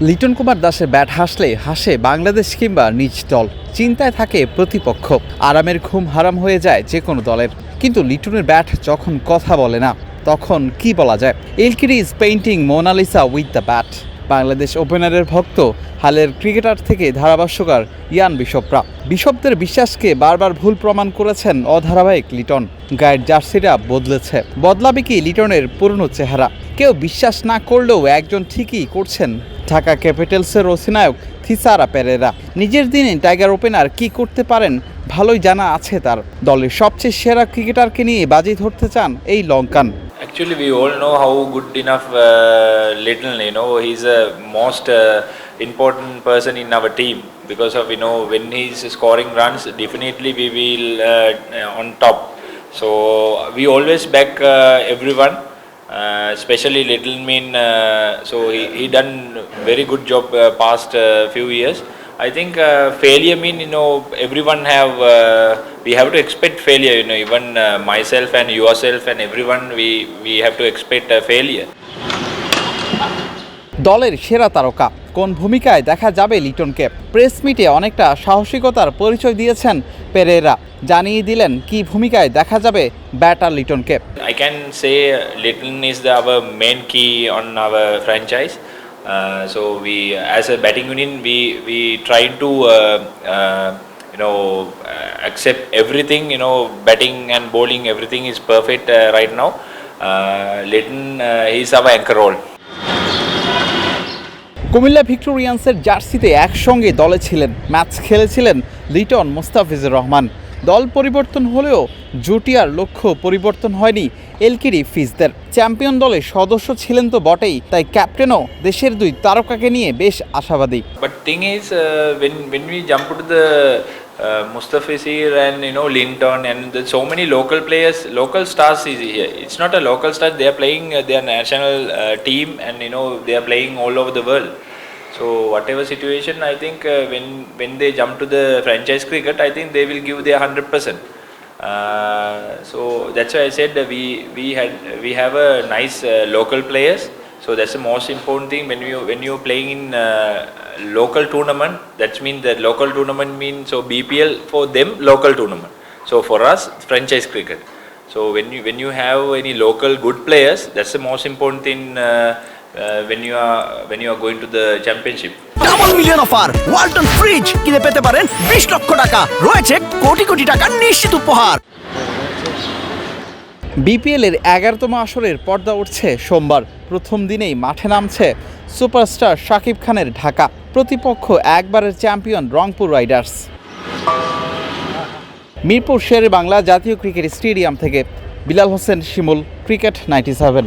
লিটন কুমার দাসের ব্যাট হাসলে হাসে বাংলাদেশ কিংবা নিজ দল। চিন্তায় থাকে প্রতিপক্ষ। আরামের ঘুম হারাম হয়ে যায় যে কোনো দলের। কিন্তু লিটনের ব্যাট যখন কথা বলে না, তখন কি বলা যায়? এলকিডি is painting Mona Lisa with the bat. Bangladesh ওপেনারের ভক্ত, হালের ক্রিকেটার থেকে ধারাভাষ্যকার ইয়ান বিশপরা। বিশপদের বিশ্বাসকে বারবার ভুল প্রমাণ করেছেন অধারাবাহিক লিটন। গায়ের জার্সিটা বদলেছে। বদলাবে কি লিটনের পুরনো চেহারা? কেউ বিশ্বাস না করলেও একজন ঠিকই করছেন ঢাকা ক্যাপিটালসের অধিনায়ক থিসারা পেরেরা নিজের দিনে টাইগার ওপেনার কি করতে পারেন ভালোই জানা আছে তার দলের সবচেয়ে সেরা ক্রিকেটারকে নিয়ে বাজি ধরতে চান এই Lankan Actually, we all know how good enough uh, Little, you know, he's a most uh, important person in our team because of, you know, when he's scoring runs, definitely we will uh, on top. So we always back uh, everyone, uh, especially Little mean. Uh, so he, he done very good job uh, past uh, few years. I think uh, failure mean you know everyone have uh, we have to expect failure you know even uh, myself and yourself and everyone we we have to expect a failure. দলের সেরা তারকা কোন ভূমিকায় দেখা যাবে লিটনকে press মিটে অনেকটা সাহসিকতার পরিচয় দিয়েছেন পেরেরা জানিয়ে দিলেন কি ভূমিকায় দেখা যাবে ব্যাটার লিটনকে I can say Little is the, our main key on our franchise. Uh, so we as a batting unit we we try to uh, uh, you know uh, accept everything you know batting and bowling everything is perfect uh, right now. Uh, Little uh, is our anchor role. Comilla ভিক্টোরিয়ান্সের জার্সিতে একসঙ্গে দলে ছিলেন match খেলেছিলেন লিটন মোস্তাফিজুর রহমান দল পরিবর্তন হলেও জুটিয়ার লক্ষ্য পরিবর্তন হয়নি এলকিরি ফিজদের চ্যাম্পিয়ন দলের সদস্য ছিলেন তো বটেই তাই ক্যাপ্টেনও দেশের দুই তারকাকে নিয়ে বেশ আশাবাদী thing is, uh, when when we jump to the uh, Mustafizir and you know Linton and there's so many local players, local stars is here. It's not a local star; they are playing uh, their national uh, team, and you know they are playing all over the world. So whatever situation, I think uh, when when they jump to the franchise cricket, I think they will give their hundred percent. Uh, so that's why I said we we had we have a nice uh, local players. So that's the most important thing when you when you're playing in uh, local tournament. That means the local tournament means so BPL for them local tournament. So for us franchise cricket. So when you when you have any local good players, that's the most important thing uh, when you are when you are going to the championship. Double million offer Walton fridge কিনে পেতে পারেন বিশ লক্ষ টাকা। রয়েছে কোটি কোটি টাকার নিশ্চিত উপহার। বিপিএলের এগারোতম আসরের পর্দা উঠছে সোমবার। প্রথম দিনেই মাঠে নামছে সুপারস্টার শাকিব খানের ঢাকা। প্রতিপক্ষ একবারের চ্যাম্পিয়ন রংপুর রাইডার্স। মিরপুর শেরে বাংলা জাতীয় ক্রিকেট স্টেডিয়াম থেকে। Bilal Hossain Shimul cricket ninety seven.